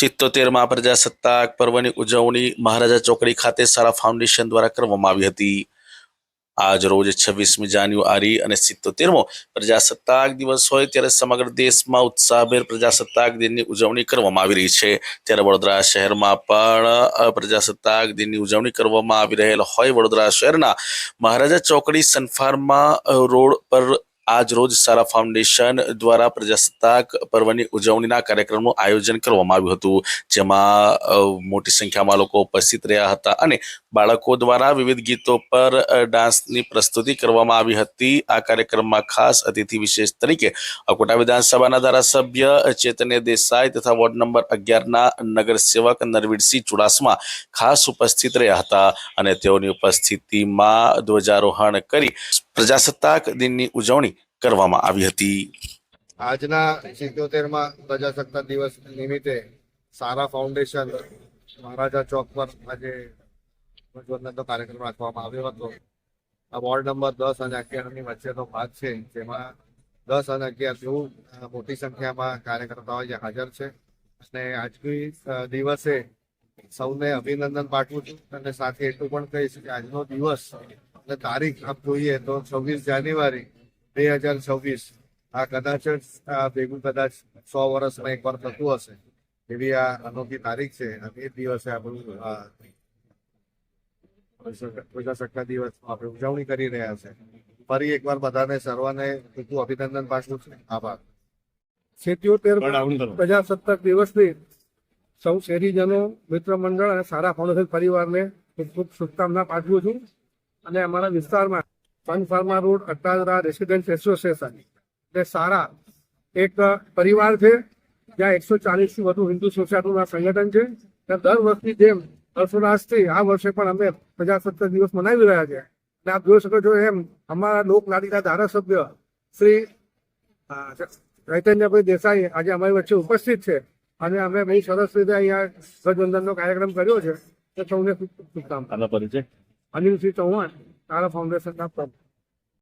સિત્તોતેરમાં પ્રજાસત્તાક પર્વની ઉજવણી મહારાજા ચોકડી ખાતે સારા ફાઉન્ડેશન દ્વારા કરવામાં આવી હતી. આજ રોજ છવ્વીસમી જાન્યુઆરી અને સિત્તોતેરમો પ્રજાસત્તાક દિવસ હોય ત્યારે સમગ્ર દેશમાં ઉત્સાહભેર પ્રજાસત્તાક દિનની ઉજવણી કરવામાં આવી રહી છે. ત્યારે વડોદરા શહેરમાં પણ પ્રજાસત્તાક દિનની ઉજવણી કરવામાં આવી રહેલ હોય. વડોદરા શહેરના મહારાજા ચોકડી સનફાર્મા રોડ પર આજ રોજ સારા ફાઉન્ડેશન દ્વારા પ્રજાસત્તાક પર્વની ઉજવણીના કાર્યક્રમનું આયોજન કરવામાં આવ્યું હતું. જેમાં મોટી સંખ્યામાં લોકો ઉપસ્થિત રહ્યા હતા અને બાળકો દ્વારા વિવિધ ગીતો પર ડાન્સની પ્રસ્તુતિ કરવામાં આવી હતી. આ કાર્યક્રમમાં ખાસ અતિથિ વિશેષ તરીકે અકોટા વિધાનસભાના ધારાસભ્ય ચેતન્ય દેસાઈ તથા વોર્ડ નંબર અગિયારના નગરસેવક નરવીરસિંહ ચુડાસમા ખાસ ઉપસ્થિત રહ્યા હતા અને તેઓની ઉપસ્થિતિમાં ધ્વજારોહણ કરી પ્રજાસત્તાક દિનની ઉજવણી કરવામાં આવી હતી. આજના સિત્યોતેરમાં પ્રજાસત્તાક દિવસ નિમિત્તે સારા ફાઉન્ડેશન મહારાજા ચોક પર આજે ધ્વજવંદનનો કાર્યક્રમ રાખવામાં આવ્યો હતો. આ વોર્ડ નંબર દસ અને અગિયારની વચ્ચેનો ભાગ છે, જેમાં દસ અને અગિયાર જેવું મોટી સંખ્યામાં કાર્યકર્તાઓ અહીંયા હાજર છે. અને આજની દિવસે સૌને અભિનંદન પાઠવું છું અને સાથે એટલું પણ કહીશ કે આજનો દિવસ અને તારીખ આપ જોઈએ તો છવ્વીસ જાન્યુઆરી બે હજાર છવ્વીસ આ કદાચ જ આ ભેગું કદાચ સો વર્ષમાં એકવાર થતું હશે એવી આ અનોખી તારીખ છે અને એ દિવસે આપણું પ્રજાસત્તા દિવસ આપણે ઉજવણી કરી રહ્યા છે. ફરી એકવાર બધાને સર્વને ટૂંકું અભિનંદન પાછું છે. આભાર. સિત્યોતેર પ્રજાસત્તાક દિવસની સૌ શહેરીજનો મિત્ર મંડળ અને સારા ફાઉન્ડેશન પરિવારને ખૂબ ખૂબ શુભકામના પાઠવું છું. અને અમારા વિસ્તારમાં fun pharma road Atadra resident association. એટલે સારા એક પરિવાર છે જ્યાં એકસો ચાલીસથી વધુ હિન્દુ સોસાયટીના સંગઠન છે. ત્યાં દર વર્ષની જેમ હર્ષોલ્લાસથી આ વર્ષે પણ અમે પ્રજાસત્તાક દિવસ મનાવી રહ્યા છે. અને આપ જોઈ શકો છો એમ અમારા લોકલાડીના ધારાસભ્ય શ્રી ચૈતન્યભાઈ દેસાઈ આજે અમારી વચ્ચે ઉપસ્થિત છે. અને અમે બહુ સરસ રીતે અહીંયા ધ્વજવંદનનો કાર્યક્રમ કર્યો છે. તો સૌને શુભકામના. પરિચય? Anilsinh Chauhan. not a foundation, not problem.